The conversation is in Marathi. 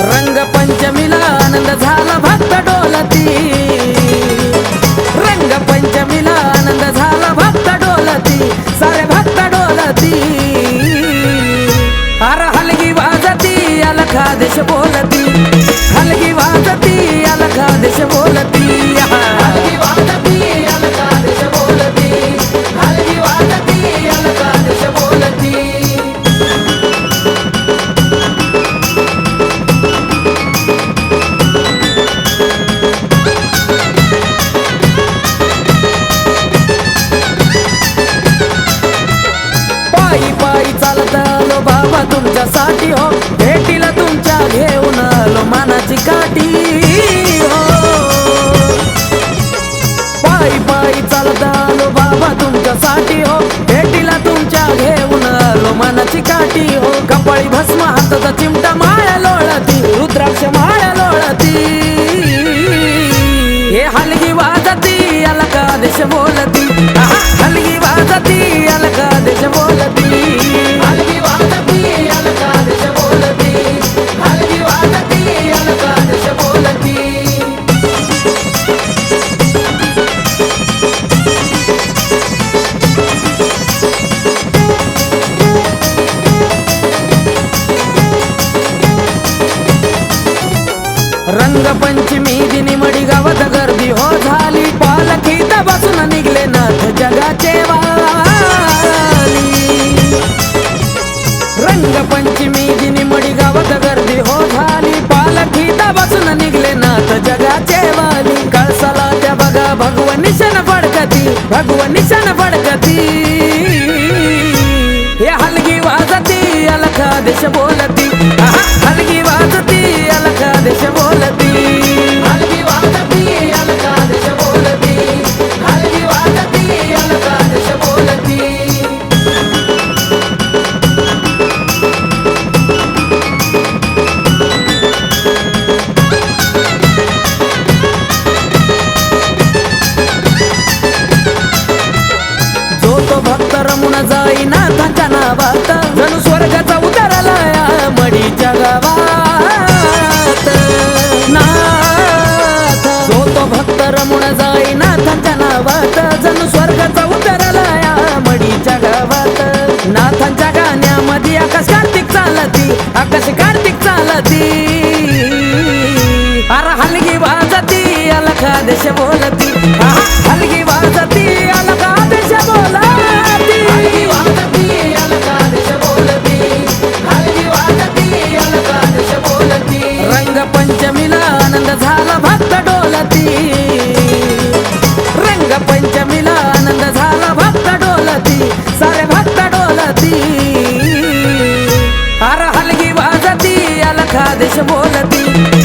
रंगपंचमीला आनंद झाला भक्त डोलती. रंगपंचमीला आनंद झाला भक्त डोलती. सारे भक्त डोलती. हलगी वाजती अलखा देश बोलती. हलगी बोलती हलगी देश बोलती. पायी पायी चालत आलो बाबा तुमच्यासाठी हो. भेटीला तुमच्या घेऊन आलो मानाची काठी. पायी चालत आलो बाबा तुमच्यासाठी हो. भेटीला तुमच्या घेऊन आलो मनाची काठी हो. कपाळी भस्म हाताचा चिमटा माया लोळती रुद्राक्ष माया लोळती. हे हलगी वाजती अलका देश बोलती? हलगी वाजती अलका रंगपंचमी दिनी मडी गावात गर्दी हो झाली. पालखी बसून निघले नाथ जगाचे वाली. रंगपंचमी दिनी मडी गावात गर्दी हो झाली. पालखी बसून निघले नाथ जगाचे वाली. कळसाला त्या बघा भगवन निशान फडकती भगवन निशान फडकती. हे हलगी वाजती अलखा देश बोलती. नाथाच्या नावात जणू स्वर्गाचा उतारला मडीच्या गावात. नाथ. जो तो भक्त रमुन जाई नाथांच्या नावात. जणू स्वर्गाचा उतारला मडीच्या गावात. नाथांच्या गाण्यामध्ये आकाश कार्तिक चालती आकाश कार्तिक चालती. अरे हलगी वाजती अलखा देश बोलती. हलगी वाजती. सारे भक्त डोलती. हर हलगी अलखा हलगी वाजती अलखा देश बोलती.